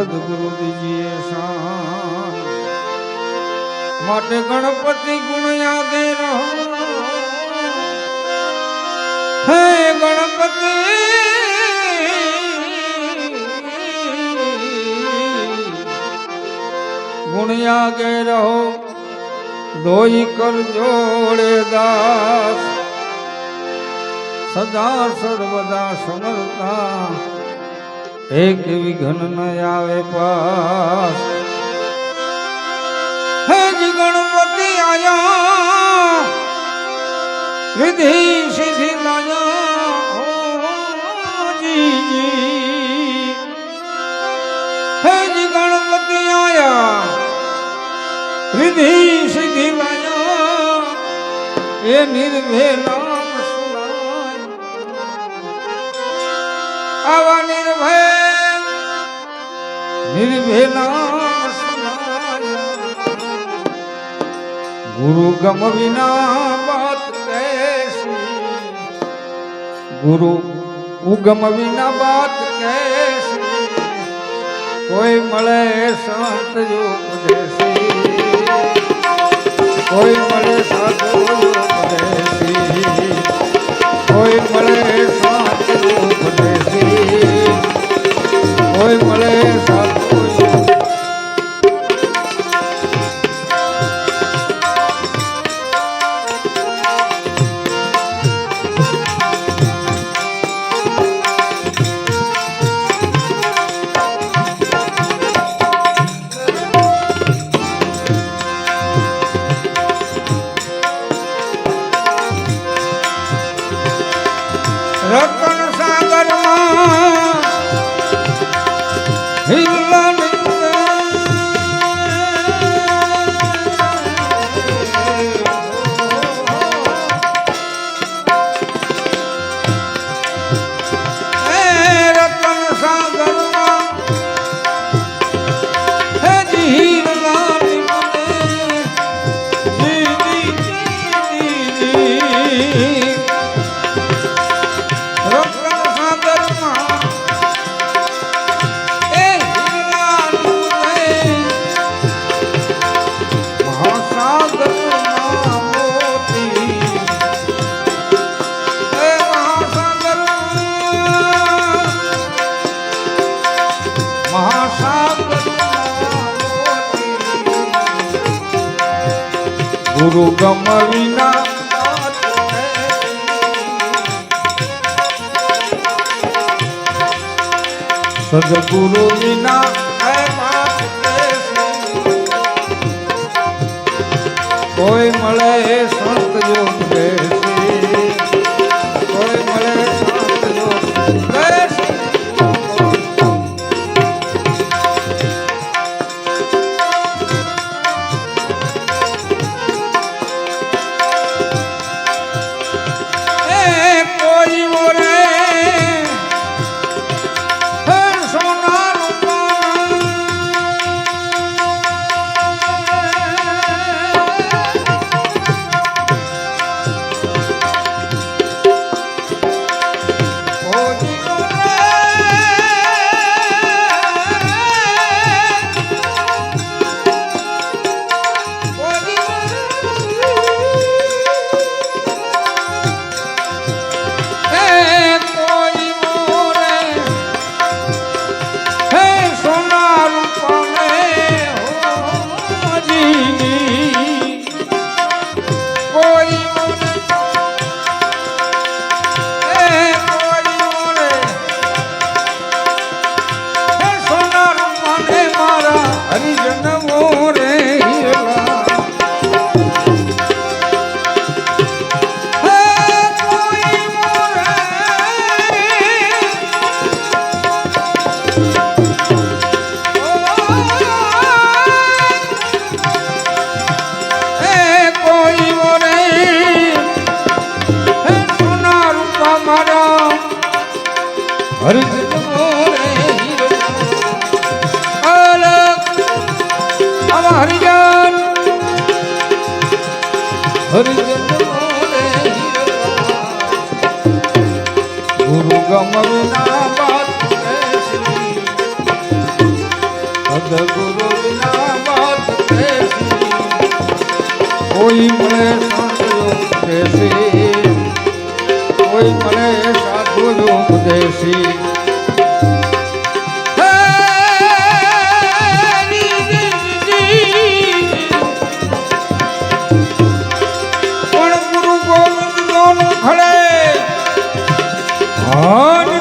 મોહે સદગુરુ દીજીએ શાન માટે ગણપતિ ગુણ યાદે રહો. હે ગણપતિ! ગુણ યાગે રહો. દોઈ કર જોડે દાસ. સદા સર્વદા સમરતા. એક વિઘન ન આવે પાસ. હે જ ગણપતિ આયા, વિધિ સિદ્ધિ લાયા, ઓ જી જી હે જ ગણપતિ આયા, વિધિ સિદ્ધિ લાયા, એ નિર્ભે નામ સુનાય આવા નિર્ભય ગુરુ ગમ વિના વાત કૈસી ગુરુ ઉગમ વિના વાત કૈસી કોઈ મળે સંત ઉપદેશી. કોઈ મળે સાધુ ઉપદેશી. ગુરુ ગમ વિના. સદગુરુ વિના કઈ મળે સંત જો ગુરુ ગમના બાત ગુરુ વિના બાત કોઈ મળે સાધુ દેશી દેશી હરિ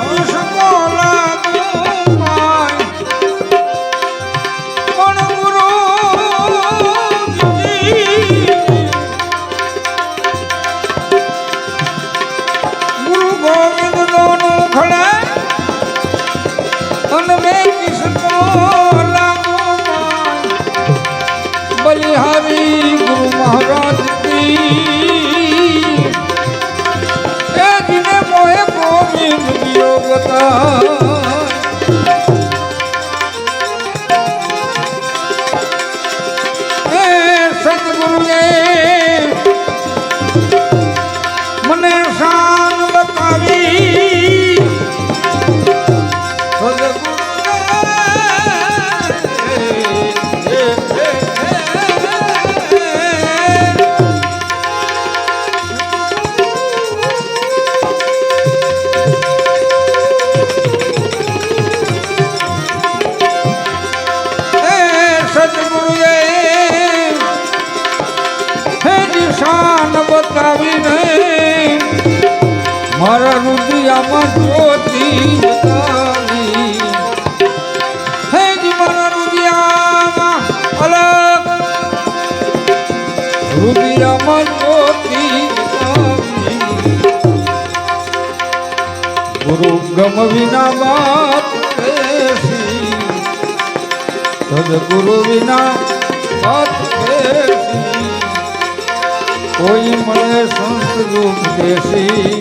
ગમ વિના બાપ કેસી સદગુરુ વિના બાત કેસી કોઈ મળે સંત રૂપ દેશી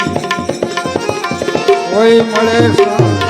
કોઈ મળે સંત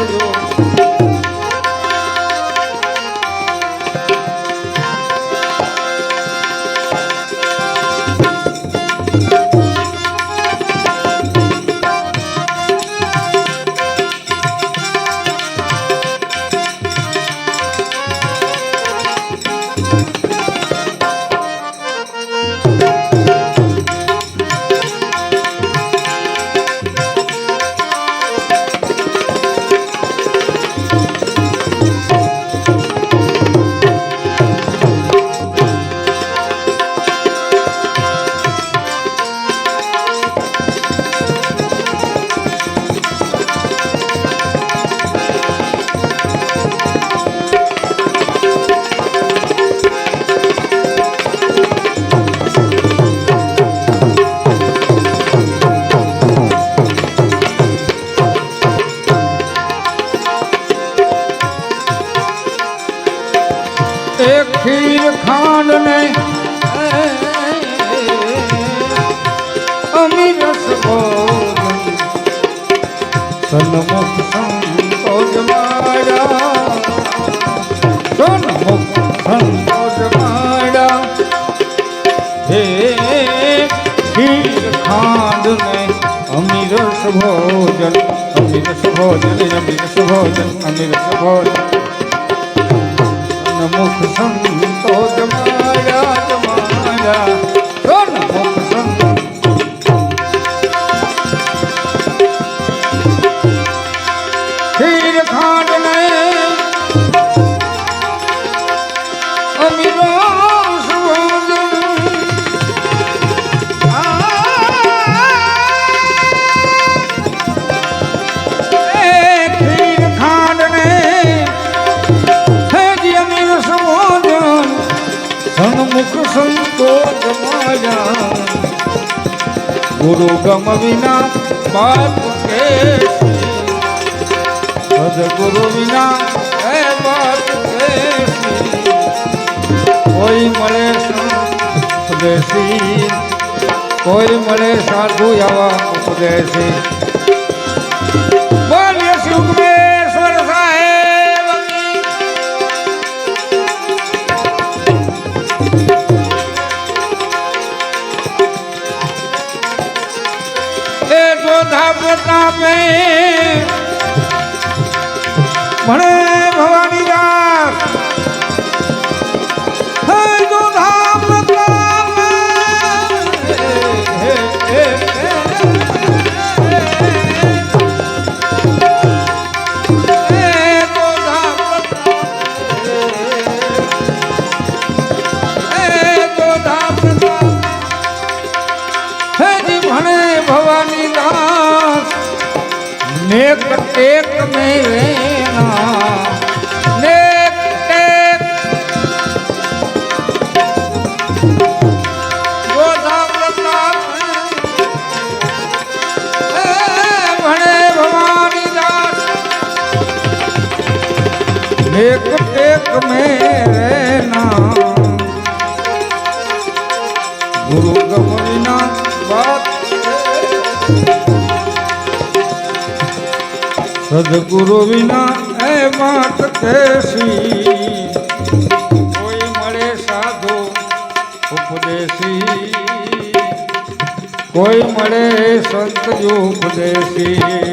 સંતો તમારા જમાયા. ગુરુ ગમ વિના પાપ કે ભજ ગુરુ વિના હે બાત કે કોઈ મળે ઉપદેશી, કોઈ મળે સાધુ આવા ઉપદેશી. બોલ્ય સુખમેશ્વર તાપે. ભણે ગુરુ ગૌરીના વાત સદગુરુ વિના એ વાત કેસી કોઈ મળે સાધુ ઉપદેશી કોઈ મળે સંત ઉપદેશી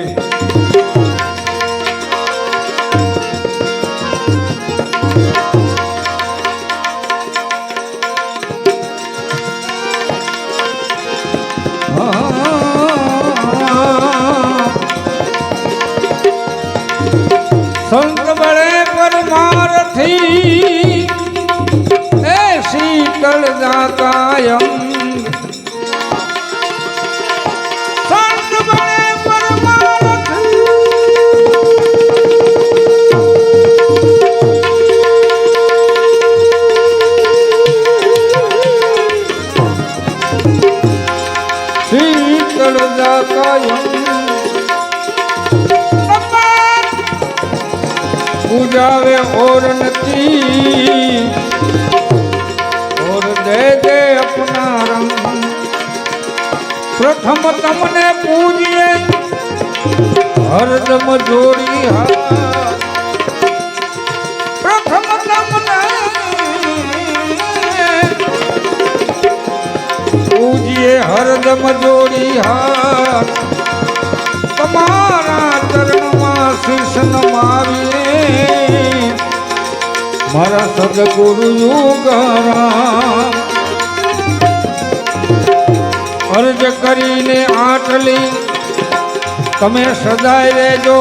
સંત બળે પરમારથી. એ શીતળ દાતાયમ जावे और नती। और दे दे अपना रंग प्रथम तमने पूजिए। हर दम जोड़ी हाँ। प्रथम पूजिए हर दम जोड़ी हाथ। तुम्हारा चरण मा शीर्ष मारिए। મારા સદગુરુ યુગરામ અર્જ કરીને આટલી તમે સદાય રહેજો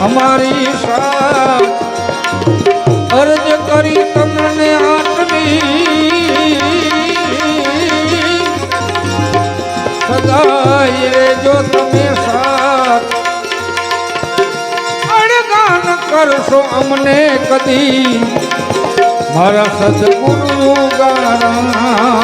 અમારી સાથ. અરજ કરી તમને આટલી સદાય રેજો કરશો અમને કદી. મારા સદગુરુ ગારા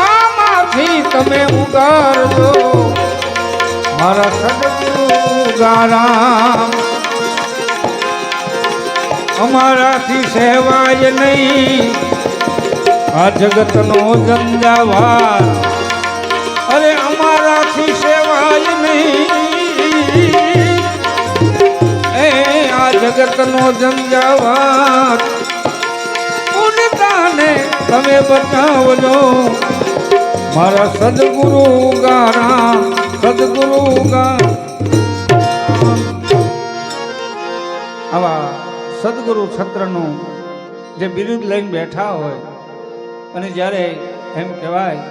આમાંથી તમે ઉગારજો મારા સદગુરુ ગારામ અમારાથી સહેવાય નહીં આ જગતનો જંજાવાર અરે અમારાથી સેવાય નહીં એ આ જગતનો જંજાવાર ઉનતાને તમે બચાવજો મારા સદગુરુ ગારા સદગુરુ ગા આવા સદગુરુ છત્રનું જે બિરુદ લઈને બેઠા હોય, અને જ્યારે એમ કહેવાય,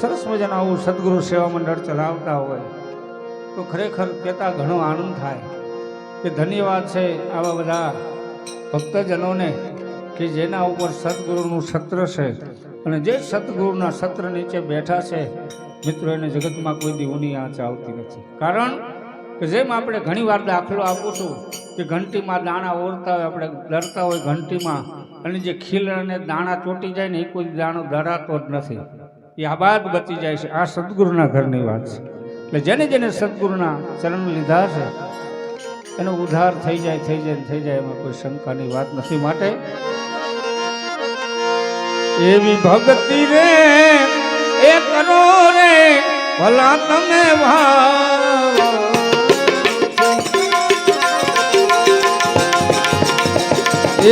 સરસ મજાનું આવું સદગુરુ સેવા મંડળ ચલાવતા હોય, તો ખરેખર કહેતા ઘણો આનંદ થાય. કે ધન્યવાદ છે આવા બધા ભક્તજનોને. કે જેના ઉપર સદગુરુનું સત્ર છે. અને જે સદગુરુના સત્ર નીચે બેઠા છે, મિત્રો, એને જગતમાં કોઈ દીવની આંચ આવતી નથી. કારણ કે જેમ આપણે ઘણીવાર દાખલો આપું છું, કે ઘંટીમાં દાણા ઓરતા હોય, આપણે ડરતા હોય ઘંટીમાં, અને જે ખીલને દાણા ચોટી જાય ને, એ કોઈ દાણો ધરાતો જ નથી. એ આબાદ બચી જાય છે. આ સદગુરુના ઘરની વાત છે. એટલે જેને જેને સદગુરુના ચરણ લીધા છે, એનો ઉધાર થઈ જાય થઈ જાય થઈ જાય એમાં કોઈ શંકાની વાત નથી. માટે એવી ભક્તિ રે, એ કરો રે, ભલા તમે ભા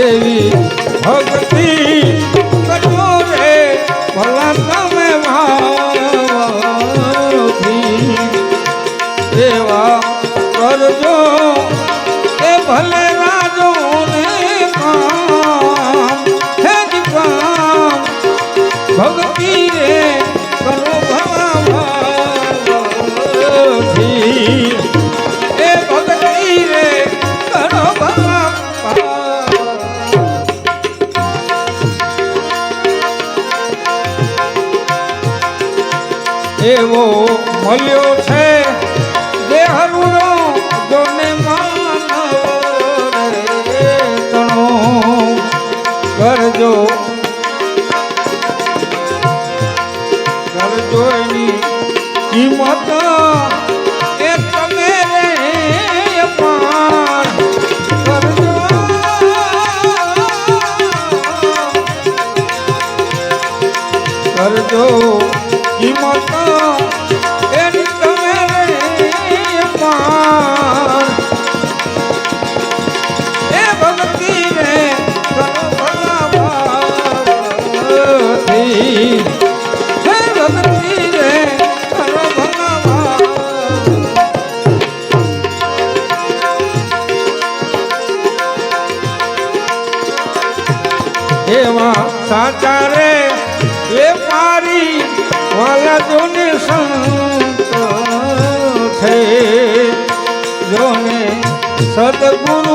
એવી ભક્તિ કરો રે, ભલા તમે ભાવી એવા કરજો, એ ભલે રાજો ને સંત છે જોને સદગુરુ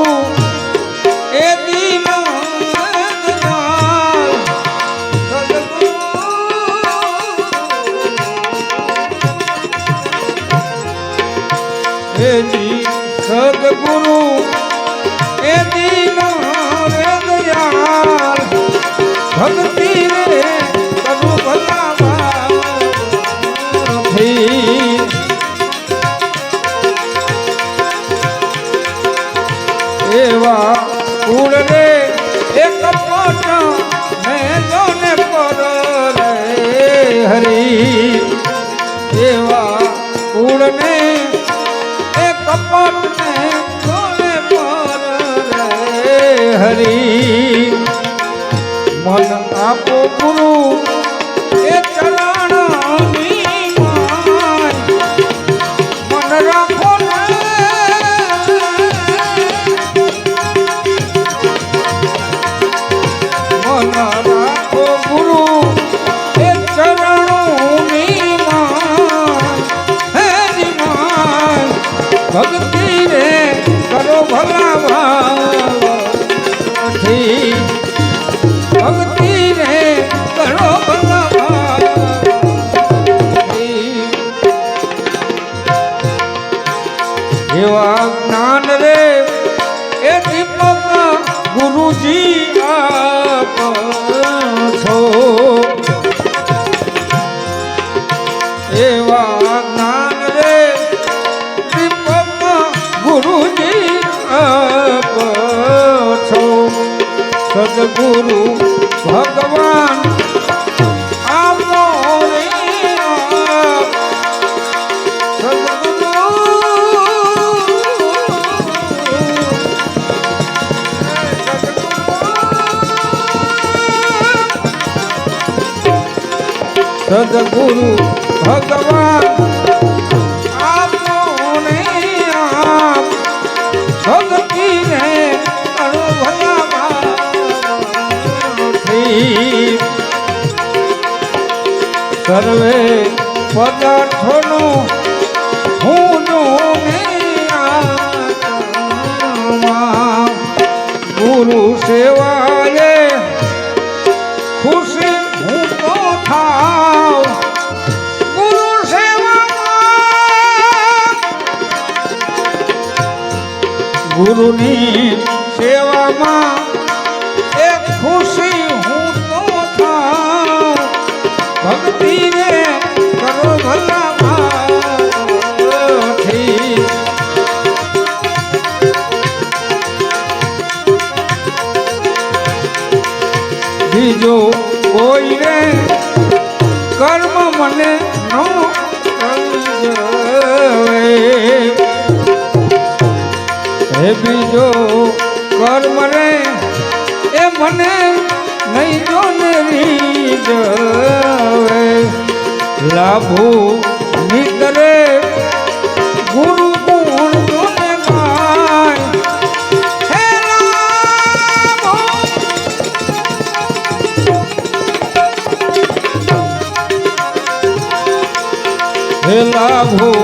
હરી એવા કુળને એ કપટને ખોલે પર હરી. મન આપો ગુરુ સદગુરુ ભગવાન આપોને આપ ભક્તિને અનુભયામાં સર્વે પદાર્થોનું তরুণীর બીજો કર્મ રે, એ મને નહીં જો ને રીજ લાભુ નીકળે ગુરુ ગુણ હે લાભો